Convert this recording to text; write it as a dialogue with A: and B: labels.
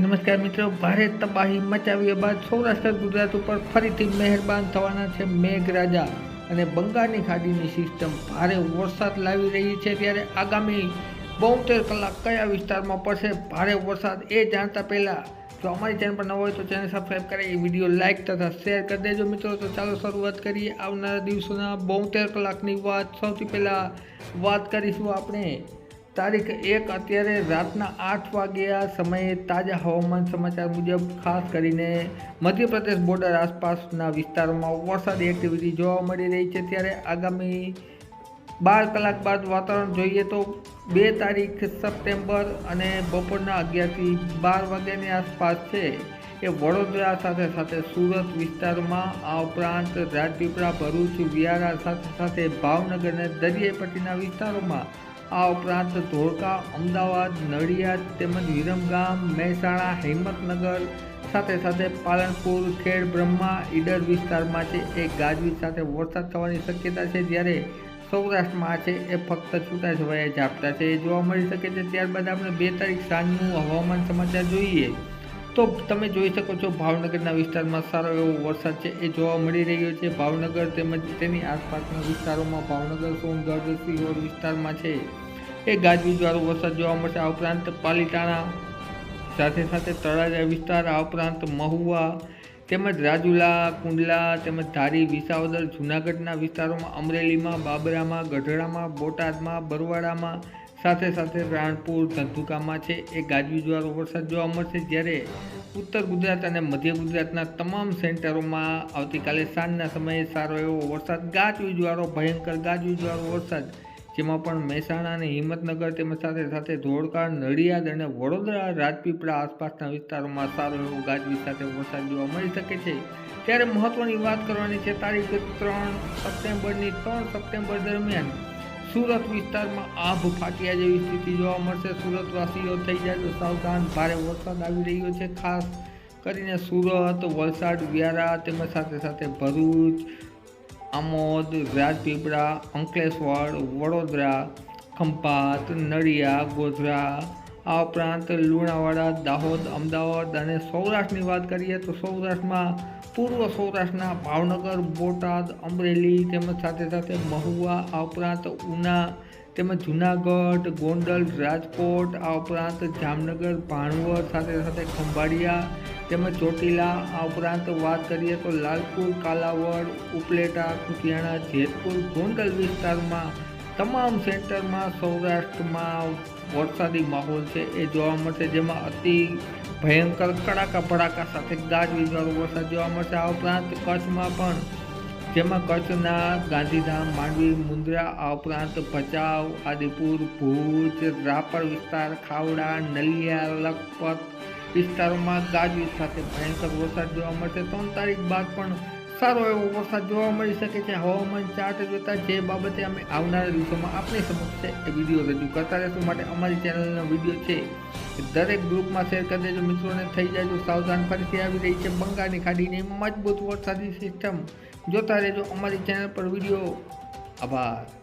A: નમસ્કાર મિત્રો, ભારે તબાહી મચાવ્યા બાદ સૌરાષ્ટ્ર, ગુજરાત ઉપર ફરીથી મહેરબાન થવાના છે મેઘરાજા અને બંગાળની ખાડીની સિસ્ટમ ભારે વરસાદ લાવી રહી છે ત્યારે આગામી બોતેર કલાક કયા વિસ્તારમાં પડશે ભારે વરસાદ એ જાણતા પહેલાં જો અમારી ચેનલ પર ન હોય તો ચેનલ સબસ્ક્રાઈબ કરી વીડિયો લાઇક તથા શેર કરી દેજો મિત્રો. તો ચાલો શરૂઆત કરીએ આવનારા દિવસોના બોતેર કલાકની વાત. સૌથી પહેલાં વાત કરીશું આપણે તારીખ એક અત્યારે રાતના આઠ વાગ્યા સમયે તાજા હવામાન સમાચાર મુજબ ખાસ કરીને મધ્યપ્રદેશ બોર્ડર આસપાસના વિસ્તારોમાં વરસાદી એક્ટિવિટી જોવા મળી રહી છે. ત્યારે આગામી બાર કલાક બાદ વાતાવરણ જોઈએ તો બે તારીખ સપ્ટેમ્બર અને બપોરના અગિયારથી બાર વાગ્યાની આસપાસ છે. એ વડોદરા સાથે સાથે સુરત વિસ્તારમાં આ ઉપરાંત રાજપીપળા, ભરૂચ, વ્યારા સાથે સાથે ભાવનગર અને દરિયાઈ પટ્ટીના વિસ્તારોમાં આ ઉપરાંત ધોળકા, અમદાવાદ, નડિયાદ તેમજ વિરમગામ મહેસાણા, હિંમતનગર સાથે સાથે પાલનપુર, ખેડ, બ્રહ્મા, ઈડર વિસ્તારમાં છે. એ ગાજવીજ સાથે વરસાદ થવાની શક્યતા છે. જ્યારે સૌરાષ્ટ્રમાં છે, એ ફક્ત છૂટાછવાયા ઝાપટા છે. એ જોવા મળી શકે છે. ત્યારબાદ આપણે બે તારીખ સાંજનું હવામાન સમાચાર જોઈએ. તો તમે જોઈ શકો છો ભાવનગરના વિસ્તારમાં સારો એવો વરસાદ છે. એ જોવા મળી રહ્યો છે. ભાવનગર તેમજ તેની આસપાસના વિસ્તારોમાં ભાવનગર, સોનગઢ, સિહોર વિસ્તારમાં છે. એ ગાજવીજવાળો વરસાદ જોવા મળશે. આ ઉપરાંત પાલીતાણા સાથે સાથે તળાજા વિસ્તાર, આ ઉપરાંત મહુવા તેમજ રાજુલા, કુંડલા તેમજ ધારી, વિસાવદર, જૂનાગઢના વિસ્તારોમાં અમરેલીમાં, બાબરામાં, ગઢડામાં, બોટાદમાં, બરવાડામાં સાથે સાથે રાણપુર, ધંધુકામાં છે. એ ગાજવીજવાળો વરસાદ જોવા મળશે, જ્યારે ઉત્તર ગુજરાત અને મધ્ય ગુજરાતના તમામ સેન્ટરોમાં આવતીકાલે સાંજના સમયે સારો એવો વરસાદ. ગાજવીજવાળો ભયંકર ગાજવીજવાળો વરસાદ, જેમાં પણ મહેસાણા અને હિંમતનગર તેમજ સાથે સાથે ધોળકા નડિયાદ અને વડોદરા રાજપીપળા આસપાસના વિસ્તારોમાં સારો એવો ગાજવીજ સાથે વરસાદ જોવા મળી શકે છે. ત્યારે મહત્વની વાત કરવાની છે તારીખ ત્રણ સપ્ટેમ્બરની, ત્રણ સપ્ટેમ્બર દરમિયાન સુરત વિસ્તારમાં આભ ફાટ્યા જેવી સ્થિતિ જોવા મળશે. સુરતવાસીઓ થઈ જાય તો સાવધાન, ભારે વરસાદ આવી રહ્યો છે. ખાસ કરીને સુરત, વલસાડ, વ્યારા તેમજ સાથે સાથે ભરૂચ, આમોદ, રાજપીપળા, અંકલેશ્વર, વડોદરા, ખંભાત નડિયા ગોધરા આ ઉપરાંત લુણાવાડા, દાહોદ, અમદાવાદ અને સૌરાષ્ટ્રની વાત કરીએ તો સૌરાષ્ટ્રમાં પૂર્વ સૌરાષ્ટ્રના ભાવનગર, બોટાદ, અમરેલી તેમજ સાથે સાથે મહુવા, આ ઉપરાંત ઉના તેમજ જુનાગઢ, ગોંડલ, રાજકોટ, આ ઉપરાંત જામનગર ભાણવર સાથે સાથે ખંભાળિયા તેમજ ચોટીલા, આ ઉપરાંત વાત કરીએ તો લાલપુર, કાલાવડ, ઉપલેટા કુતિયાણા જેતપુર, ગોંડલ વિસ્તારમાં તમામ સેન્ટરમાં સૌરાષ્ટ્રમાં વરસાદી માહોલ છે. એ જોવા મળશે. જેમાં અતિ ભયંકર કડાકા ભડાકા સાથે ગાજવીજવાળો વરસાદ જોવા મળશે. આ ઉપરાંત કચ્છમાં પણ, જેમાં કચ્છના ગાંધીધામ, માંડવી મુંદ્રા આ ઉપરાંત ભચાઉ, આદિપુર, ભુજ, રાપર વિસ્તાર, ખાવડા, નલિયા, લખપત વિસ્તારોમાં ગાજવીજ સાથે ભયંકર વરસાદ જોવા મળશે. ત્રણ તારીખ બાદ પણ સારો એવો વરસાદ જોવા મળી શકે છે, હવામાન ચાર્ટ જોતા જે બાબતે અમે આવનારા દિવસોમાં આપણી સમક્ષ એ વીડિયો રજૂ કરતા રહેશું. માટે અમારી ચેનલનો વીડિયો છે દરેક ગ્રુપમાં શેર કરી દેજો મિત્રોને. થઈ જાય સાવધાન ફરીથી આવી રહી છે, બંગાળની ખાડીની મજબૂત વરસાદી સિસ્ટમ. જોતા રહેજો અમારી ચેનલ પર વીડિયો. આભાર.